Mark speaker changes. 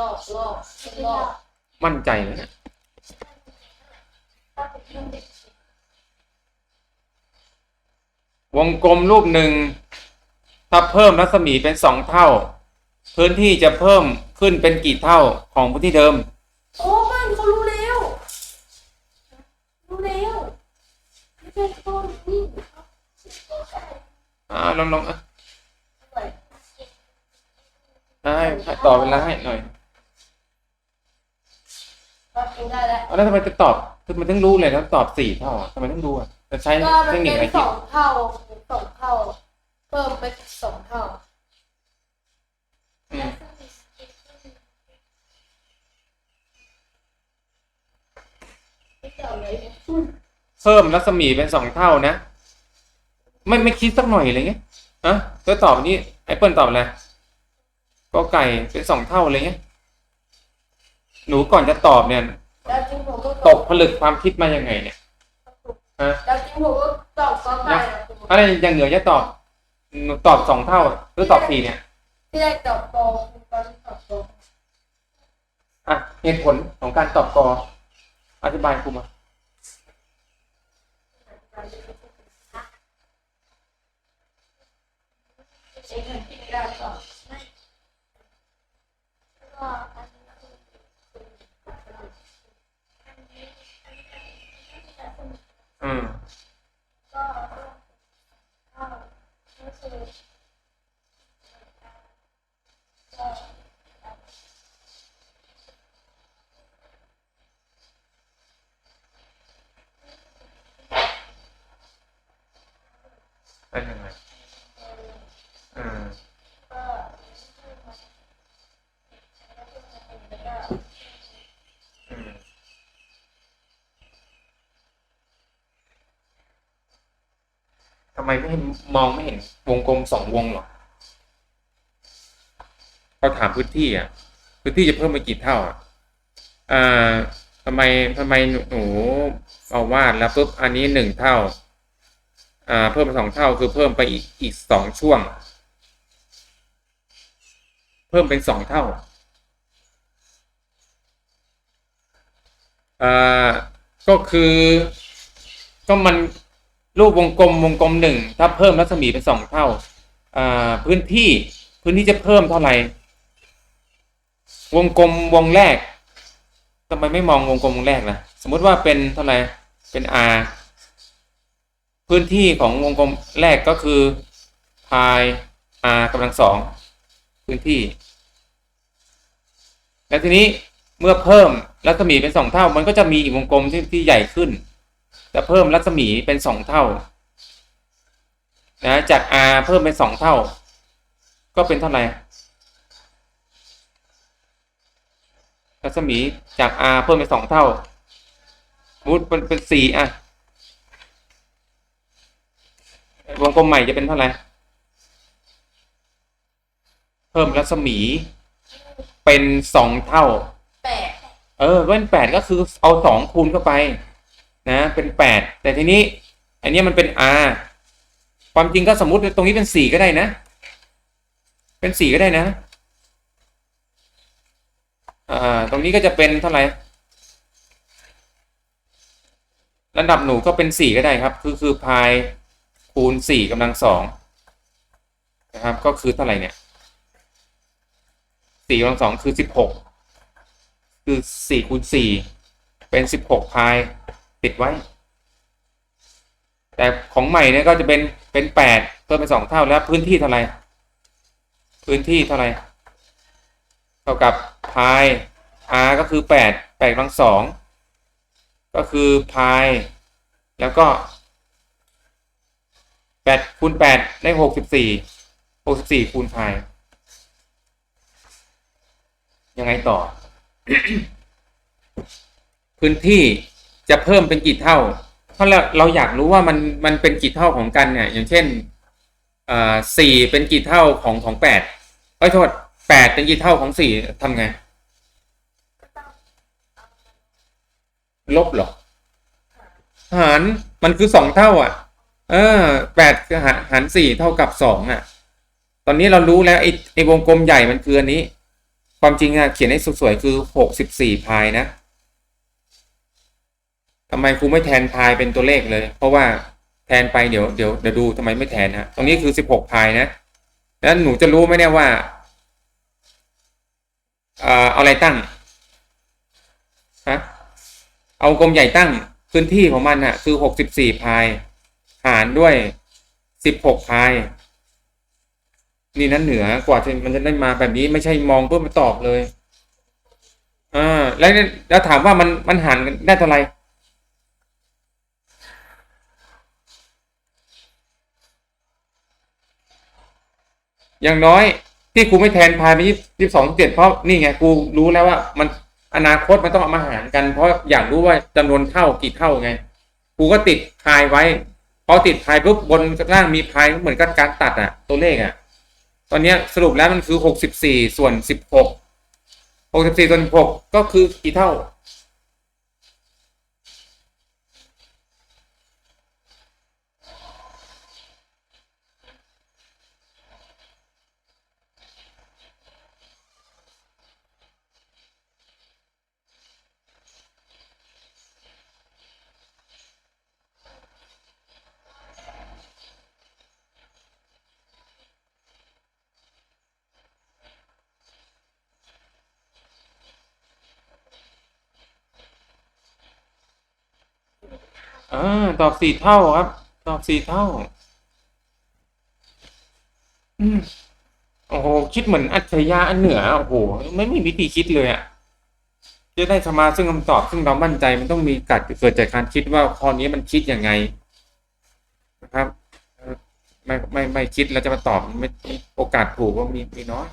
Speaker 1: รอบรอบรอบ
Speaker 2: มั่นใจไหมเนี่ยวงกลมรูปหนึ่ง ถ้าเพิ่มรัศมีเป็นสองเท่า พื้นที่จะเพิ่มขึ้นเป็นกี่เท่าของพื้นที่เดิม
Speaker 1: โอ้มันเขารู้แล้ว รู้แล้วไม่ใช่ต้นนี่
Speaker 2: อ่าลองลองอะให้ให้ต่อเวลาให้หน่อย
Speaker 1: ก็กินได้แล้ว
Speaker 2: เอาแล้วทำไมจะตอบทำไมต้องรู้เลยแล้วตอบสี่เท่าอะทำไมต้องรู้อะจะใช้
Speaker 1: ก็มั
Speaker 2: เท
Speaker 1: น
Speaker 2: คนิค
Speaker 1: เป็
Speaker 2: อะไร
Speaker 1: นส
Speaker 2: คิด
Speaker 1: องเท่าสองเท่า เพิ่มไปสองเท่า
Speaker 2: อืมเพิ่มรัศมีเป็นสองเท่านะไม่ไม่คิดสักหน่อยเลยเงี้ยอะก็ตอบนี้ไอเปิลตอบอะไรก็ไก่เป็นสองเท่าเลยเงี้ยหนูก่อนจะตอบเนี่ย
Speaker 1: แล้วจริงผมก็
Speaker 2: ตกผลึกความคิดมายังไงเนี่ยฮะ
Speaker 1: แล้วจริงผมก็ตอบก็ได้นะคุณ
Speaker 2: อะไรอย่างเหนือจะตอบหนูตอบสองเท่าหรือตอบสี่เนี่ย
Speaker 1: ที่แรกตอบโปคุณตอนที่ตอบโป
Speaker 2: อะเหตุผลของการตอบกออธิบายครูมา
Speaker 1: เองคิดได้ก็
Speaker 2: อืมเป็นยังไงอืมอืมทำไมไม่มองไม่เห็นวงกลมสองวงหรอเขาถามพื้นที่อะ พื้นที่จะเพิ่มไปกี่เท่าอะอ่าทำไมทำไมหนูเอาวาดแล้วปุ๊บอันนี้หนึ่งเท่า อ่า เพิ่มไปสองเท่าคือเพิ่มไปอีกอีกสองช่วง เพิ่มเป็นสองเท่าอ่าก็คือก็มัน รูปวงกลมวงกลมหนึ่งถ้าเพิ่มรัศมีเป็นสองเท่าพื้นที่พื้นที่จะเพิ่มเท่าไหร่ วงกลมวงแรกทำไมไม่มองวงกลมวงแรกนะสมมติว่าเป็นเท่าไหร่เป็น r พื้นที่ของวงกลมแรกก็คือ pi r กำลังสองพื้นที่ แล้วทีนี้เมื่อเพิ่มรัศมีเป็นสองเท่า มันก็จะมีอีกวงกลมที่ใหญ่ขึ้น จะเพิ่มรัศมีเป็นสองเท่านะจาก r เพิ่มเป็นสองเท่า ก็เป็นเท่าไหร่รัศมีจาก r เพิ่มเป็นสองเท่ามุดเป็นเป็นสี่อะวงกลมใหม่จะเป็นเท่าไหร่เพิ่มรัศมีเป็นสองเท่า
Speaker 1: แปด
Speaker 2: เออก็เป็นแปดก็คือเอาสองคูณเข้าไป นะเป็นแปดแต่ทีนี้อันนี้มันเป็น r ความจริงก็สมมติตรงนี้เป็นสี่ก็ได้นะ เป็นสี่ก็ได้นะอ่าตรงนี้ก็จะเป็นเท่าไหร่ระดับหนูก็เป็นสี่ก็ได้ครับ คือคือพายคูณสี่กำลังสองนะครับ ก็คือเท่าไหร่เนี่ยสี่กำลังสองคือสิบหกคือสี่คูณสี่เป็นสิบหกพาย ติดไว้ แต่ของใหม่เนี่ยก็จะเป็นเป็นแปดเพิ่มเป็นสองเท่าแล้วพื้นที่เท่าไหร่พื้นที่เท่าไหร่เท่ากับพาย r ก็คือแปดแปดกำลังสองก็คือพายแล้วก็แปดคูณแปดได้หกสิบสี่หกสิบสี่คูณพายยังไงต่อ พื้นที่ จะเพิ่มเป็นกี่เท่า เพราะเราเราอยากรู้ว่ามันมันเป็นกี่เท่าของกันเนี่ย อย่างเช่นอ่าสี่เป็นกี่เท่าของของแปดเอ้ยโทษแปดเป็นกี่เท่าของสี่ทำไง ลบหรอหารมันคือสองเท่า อะ เออแปดคือหารหารสี่เท่ากับสองอะ ตอนนี้เรารู้แล้วไอ้ไอ้วงกลมใหญ่มันคืออันนี้ ความจริงอะเขียนให้สวยๆคือหกสิบสี่พายนะ ทำไมครูไม่แทนพายเป็นตัวเลขเลย เพราะว่าแทนไปเดี๋ยวเดี๋ยวเดี๋ยวดูทำไมไม่แทนฮะตรงนี้คือสิบหกพายนะแล้วหนูจะรู้ไหมเนี่ยว่าเอออาอะไรตั้งฮะเอากลมใหญ่ตั้งพื้นที่ของมันอะคือหกสิบสี่พายหารด้วยสิบหกพาย นี่นั้นเหนือกว่ามันจะได้มาแบบนี้ไม่ใช่มองเพื่อมาตอบเลยอ่าแล้วแล้วถามว่ามันมันหารกันได้เท่าไหร่ อย่างน้อยที่ครูไม่แทนพายไปยี่สิบสองเจ็ดเพราะนี่ไงครูรู้แล้วว่า มันอนาคตมันต้องเอามาหารกัน เพราะอยากรู้ว่าจำนวนเท่ากี่เท่าไงครูก็ติดพายไว้พอติดพายปุ๊บบนล่างมีพายเหมือนกันการตัดอะตัวเลขอะตอนนี้สรุปแล้วมันคือหกสิบสี่ส่วนสิบหกหกสิบสี่ส่วนหกก็คือกี่เท่า อ่าตอบสี่เท่าครับ ตอบสี่เท่า อืมโอ้โหคิดเหมือนอัจฉริยะอันเหนือโอ้โหไม่มีวิธีคิดเลยอะจะได้สมาซึ่งคำตอบซึ่งเรามั่นใจมันต้องมีกัดเกิดจากการคิดว่าข้อนี้มันคิดยังไงนะครับ ไม่ไม่ไม่คิดแล้วจะมาตอบไม่โอกาสถูกก็มีมีน้อย